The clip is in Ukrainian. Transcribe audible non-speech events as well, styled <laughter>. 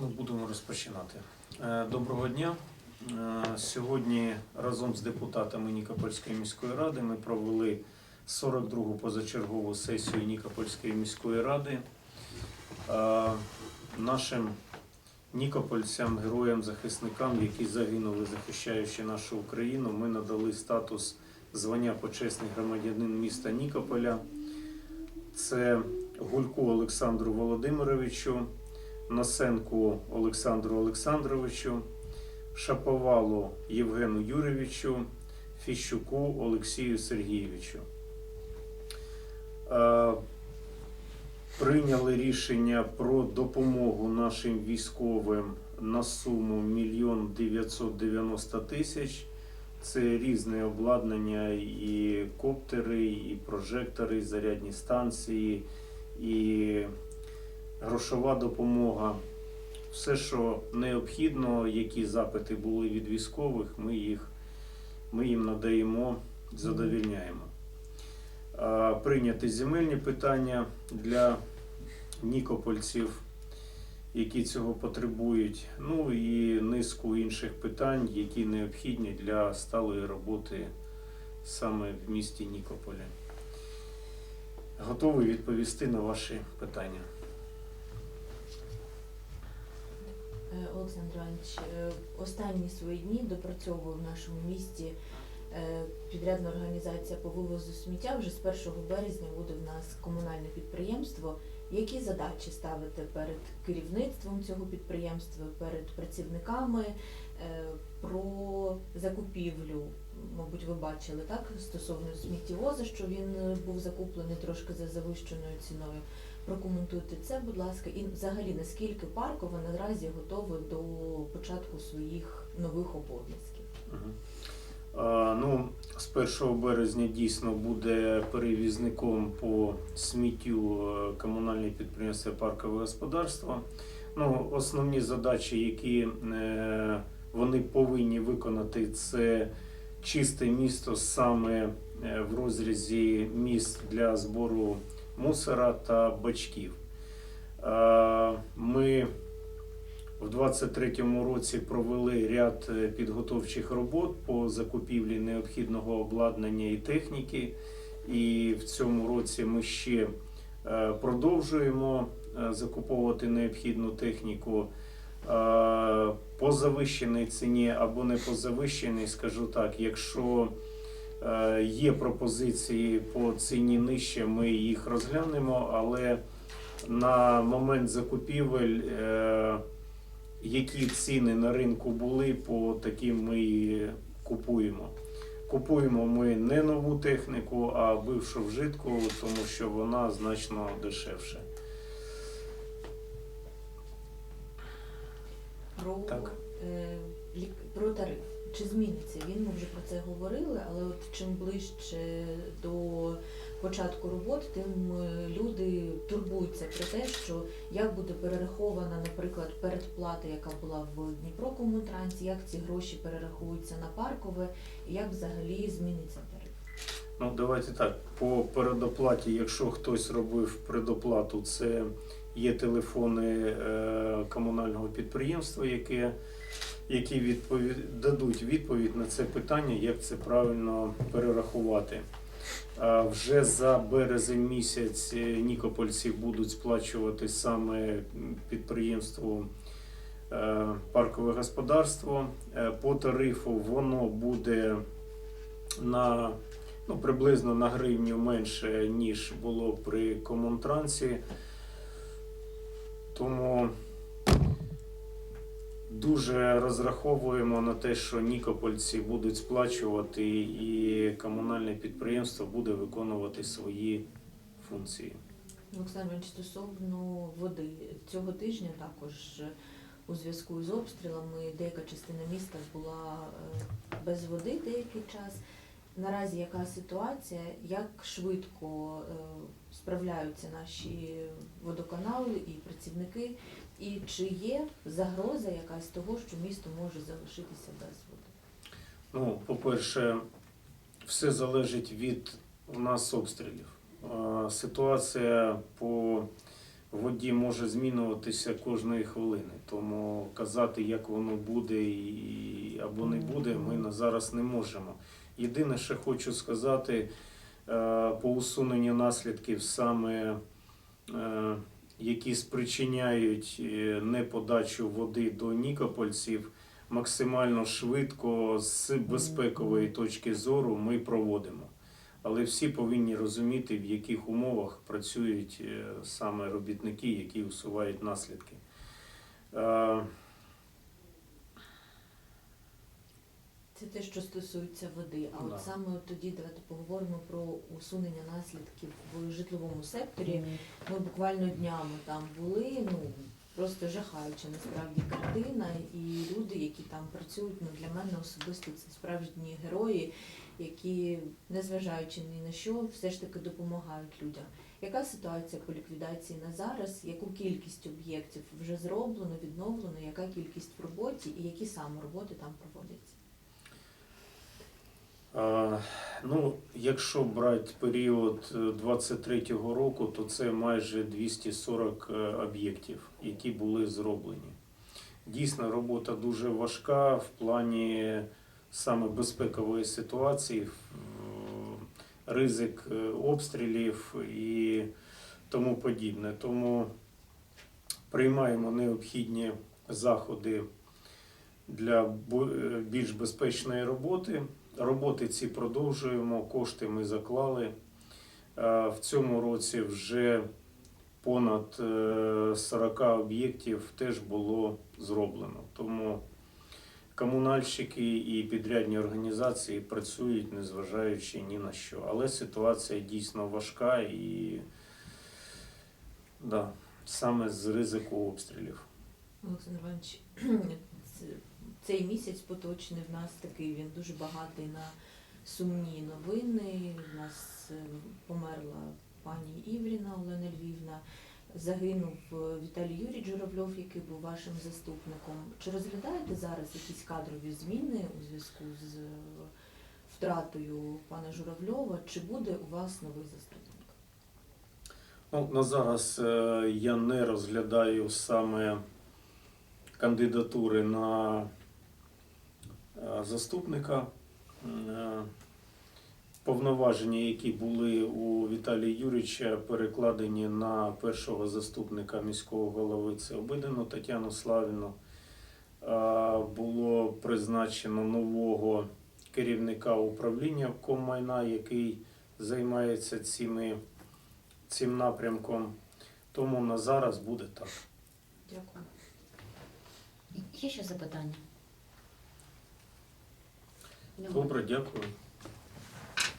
Ми будемо розпочинати. Е, Доброго дня. Е, Сьогодні разом з депутатами Нікопольської міської ради ми провели 42-гу позачергову сесію Нікопольської міської ради. Е, Нашим нікопольцям, героям, захисникам, які загинули, захищаючи нашу Україну, ми надали статус звання почесний громадянин міста Нікополя. Це Гульку Олександру Володимировичу. Насенку Олександру Олександровичу, Шаповалу Євгену Юрійовичу, Фіщуку Олексію Сергійовичу. Е, Прийняли рішення про допомогу нашим військовим на суму 1 мільйон 990 тисяч. Це різне обладнання, і коптери, і прожектори, і зарядні станції, і грошова допомога. Все, що необхідно, які запити були від військових, ми їх ми їм надаємо, задовільняємо. А, Прийняти земельні питання для нікопольців, які цього потребують. Ну і низку інших питань, які необхідні для сталої роботи саме в місті Нікополі. Готовий відповісти на ваші питання. Е, Олександр Іванович, е, останні свої дні допрацьовує в нашому місті е, підрядна організація по вивозу сміття. Вже з 1 березня буде в нас комунальне підприємство. Які задачі ставите перед керівництвом цього підприємства, перед працівниками е, про закупівлю? Мабуть, ви бачили так стосовно сміттєвоза, що він е, був закуплений трошки за завищеною ціною. Прокоментуйте це, будь ласка, і взагалі наскільки паркове наразі готове до початку своїх нових обов'язків? Ну, з 1 березня дійсно буде перевізником по сміттю е, комунальне підприємство паркове господарство. Ну, основні задачі, які е, вони повинні виконати, це чисте місто саме е, в розрізі міст для збору мусора та бачків. Е, Ми в 2023 році провели ряд е, підготовчих робот по закупівлі необхідного обладнання і техніки. І в цьому році ми ще е, продовжуємо закуповувати необхідну техніку по завищеній ціні або не по завищеній, скажу так, якщо є пропозиції по ціні нижче, ми їх розглянемо, але на момент закупівель. е, які ціни на ринку були, по таким ми і купуємо. Купуємо ми не нову техніку, а бившу вжитку, тому що вона значно дешевше. Про, Так. е, про тариф. Чи зміниться він? Ми вже про це говорили, але от чим ближче до початку роботи, тим е, люди турбуються про те, що як буде перерахована, наприклад, передплата, яка була в Дніпрокомунтрансі, як ці гроші перерахуються на паркове, і як взагалі зміниться тариф. Ну, давайте так. По передоплаті, якщо хтось робив предоплату, це є телефони е, комунального підприємства, яке, які відповід, дадуть відповідь на це питання, як це правильно перерахувати. Вже за березень місяць е, нікопольці будуть сплачувати саме м, підприємству е, паркове господарство. Е, По тарифу воно буде на ну, приблизно на гривню менше, ніж було при комунтрансі. Тому дуже розраховуємо на те, що нікопольці будуть сплачувати і комунальне підприємство буде виконувати свої функції. Олександр стосовно води цього тижня також е, у зв'язку з обстрілами деяка частина міста була е, без води деякий час. Наразі яка ситуація, як швидко е, справляються наші водоканали і працівники, і чи є загроза якась того, що місто може залишитися без води? Ну, по-перше, все залежить від у нас обстрілів. Е, Ситуація по воді може змінюватися кожної хвилини. Тому казати, як воно буде і, або не буде, ми на зараз не можемо. Єдине, що хочу сказати, е, по усуненню наслідків саме. Е, Які спричиняють е, неподачу води до нікопольців, максимально швидко з безпекової точки зору ми проводимо. Але всі повинні розуміти, в яких умовах працюють е, саме робітники, які усувають наслідки. Це те, що стосується води. А Да. от саме от тоді давайте поговоримо про усунення наслідків в житловому секторі. Ми буквально днями там були, ну просто жахаюча насправді картина, і люди, які там працюють, ну для мене особисто це справжні герої, які, незважаючи ні на що, все ж таки допомагають людям. Яка ситуація по ліквідації на зараз? Яку кількість об'єктів вже зроблено, відновлено? Яка кількість в роботі і які саме роботи там проводяться? Е, ну, якщо брати період е, 23-го року, то це майже 240 е, об'єктів, які були зроблені. Дійсно, робота дуже важка в плані саме безпекової ситуації, ризик е, обстрілів і тому подібне. Тому приймаємо необхідні заходи для е, більш безпечної роботи. Роботи ці продовжуємо, кошти ми заклали. Е, В цьому році вже понад е, 40 об'єктів теж було зроблено. Тому комунальщики і підрядні організації працюють, незважаючи ні на що. Але ситуація дійсно важка і да, саме з ризику обстрілів. Олександр Іванович, <clears throat> цей місяць поточний в нас такий, він дуже багатий на сумні новини. У нас е, померла пані Івріна Олена Львівна, загинув е, Віталій Юрій Журавльов, який був вашим заступником. Чи розглядаєте зараз якісь кадрові зміни у зв'язку з е, втратою пана Журавльова? Чи буде у вас новий заступник? Ну, на зараз я не розглядаю саме кандидатури на заступника. Е, Повноваження, які були у Віталія Юрійовича, перекладені на першого заступника міського голови, це Обидину Тетяну Славіну. Е, Було призначено нового керівника управління коммайна, який займається цими цим напрямком. Тому на зараз буде так. Дякую. Є ще запитання? Добре, дякую.